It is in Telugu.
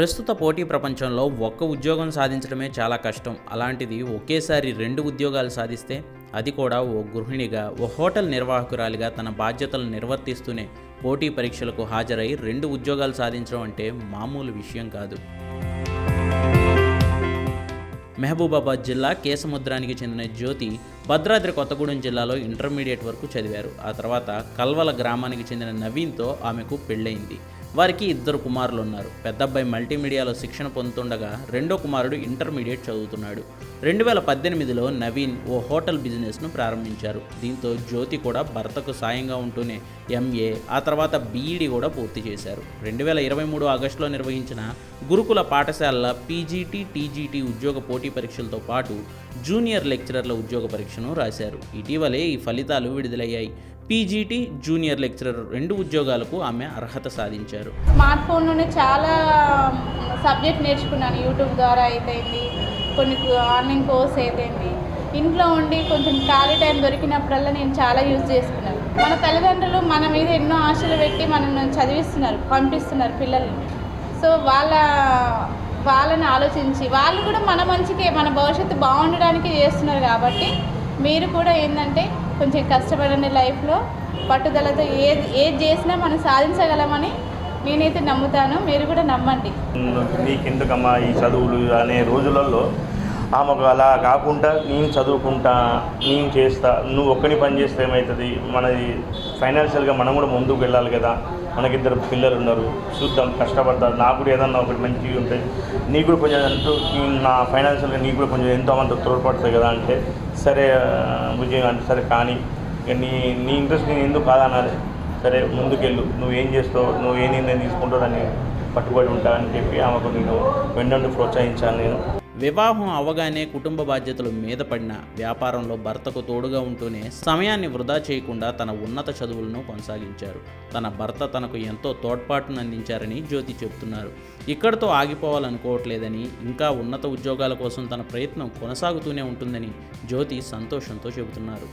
ప్రస్తుత పోటీ ప్రపంచంలో ఒక్క ఉద్యోగం సాధించడమే చాలా కష్టం. అలాంటిది ఒకేసారి రెండు ఉద్యోగాలు సాధిస్తే అది కూడా ఓ గృహిణిగా ఓ హోటల్ నిర్వాహకురాలిగా తన బాధ్యతలను నిర్వర్తిస్తూనే పోటీ పరీక్షలకు హాజరై రెండు ఉద్యోగాలు సాధించడం అంటే మామూలు విషయం కాదు. మహబూబాబాద్ జిల్లా కేసముద్రానికి చెందిన జ్యోతి భద్రాద్రి కొత్తగూడెం జిల్లాలో ఇంటర్మీడియట్ వరకు చదివారు. ఆ తర్వాత కల్వల గ్రామానికి చెందిన నవీన్తో ఆమెకు పెళ్ళయింది. వారికి ఇద్దరు కుమారులు ఉన్నారు. పెద్దబ్బాయి మల్టీమీడియాలో శిక్షణ పొందుతుండగా రెండో కుమారుడు ఇంటర్మీడియట్ చదువుతున్నాడు. రెండు వేల పద్దెనిమిదిలో నవీన్ ఓ హోటల్ బిజినెస్ను ప్రారంభించారు. దీంతో జ్యోతి కూడా భర్తకు సాయంగా ఉంటూనే ఎంఏ ఆ తర్వాత బీఈడి కూడా పూర్తి చేశారు. రెండు వేల ఇరవై మూడు ఆగస్టులో నిర్వహించిన గురుకుల పాఠశాలల పీజీటీ టీజీటీ ఉద్యోగ పోటీ పరీక్షలతో పాటు జూనియర్ లెక్చరర్ల ఉద్యోగ పరీక్షను రాశారు. ఇటీవలే ఈ ఫలితాలు విడుదలయ్యాయి. పీజీటీ జూనియర్ లెక్చరర్ రెండు ఉద్యోగాలకు ఆమె అర్హత సాధించారు. స్మార్ట్ ఫోన్లోనే చాలా సబ్జెక్ట్ నేర్చుకున్నాను. యూట్యూబ్ ద్వారా అయితేంది కొన్ని ఆన్లైన్ కోర్స్ అయితేంది. ఇంట్లో ఉండి కొంచెం ఖాళీ టైం దొరికినప్పుడల్లా నేను చాలా యూజ్ చేసుకున్నాను. మన తల్లిదండ్రులు మన మీద ఎన్నో ఆశలు పెట్టి మనల్ని చదివిస్తున్నారు పంపిస్తున్నారు పిల్లల్ని. సో వాళ్ళ వాళ్ళని ఆలోచించి వాళ్ళు కూడా మన మంచికే మన భవిష్యత్తు బాగుండడానికి చేస్తున్నారు కాబట్టి మీరు కూడా ఏంటంటే కొంచెం కష్టపడండి లైఫ్లో. పట్టుదలతో ఏది ఏది చేసినా మనం సాధించగలమని నేనైతే నమ్ముతాను. మీరు కూడా నమ్మండి. నీకెందుకమ్మా ఈ చదువులు అనే రోజులలో ఆమెకు అలా కాకుండా నేను చదువుకుంటా నేను చేస్తా నువ్వు ఒక్కని పని చేస్తే ఏమవుతుంది మనది ఫైనాన్షియల్గా మనం కూడా ముందుకు వెళ్ళాలి కదా. మనకిద్దరు పిల్లలు ఉన్నారు. చూద్దాం కష్టపడతారు. నాకు కూడా ఏదన్నా ఒకటి మంచిగా ఉంటుంది నీకు కూడా కొంచెం అంటూ నా ఫైనాన్షియల్గా నీకు కూడా కొంచెం ఎంతో అంత తోడ్పడుతుంది కదా అంటే సరే విజయం అంటే సరే కానీ ఇక నీ నీ ఇంట్రెస్ట్ నేను ఎందుకు కాదనాలి? సరే ముందుకెళ్ళు. నువ్వు ఏం చేస్తావు? నువ్వు ఏ నిర్ణయం తీసుకుంటావు? అని పట్టుబడి ఉంటా అని చెప్పి ఆమెకు నేను వెన్నండి ప్రోత్సహించాను నేను. వివాహం అవగానే కుటుంబ బాధ్యతలు మీద పడిన వ్యాపారంలో భర్తకు తోడుగా ఉంటూనే సమయాన్ని వృధా చేయకుండా తన ఉన్నత చదువులను కొనసాగించారు తన భర్త తనకు ఎంతో తోడ్పాటును అందించారని జ్యోతి చెబుతున్నారు ఇక్కడితో ఆగిపోవాలనుకోవట్లేదని ఇంకా ఉన్నత ఉద్యోగాల కోసం తన ప్రయత్నం కొనసాగుతూనే ఉంటుందని జ్యోతి సంతోషంతో చెబుతున్నారు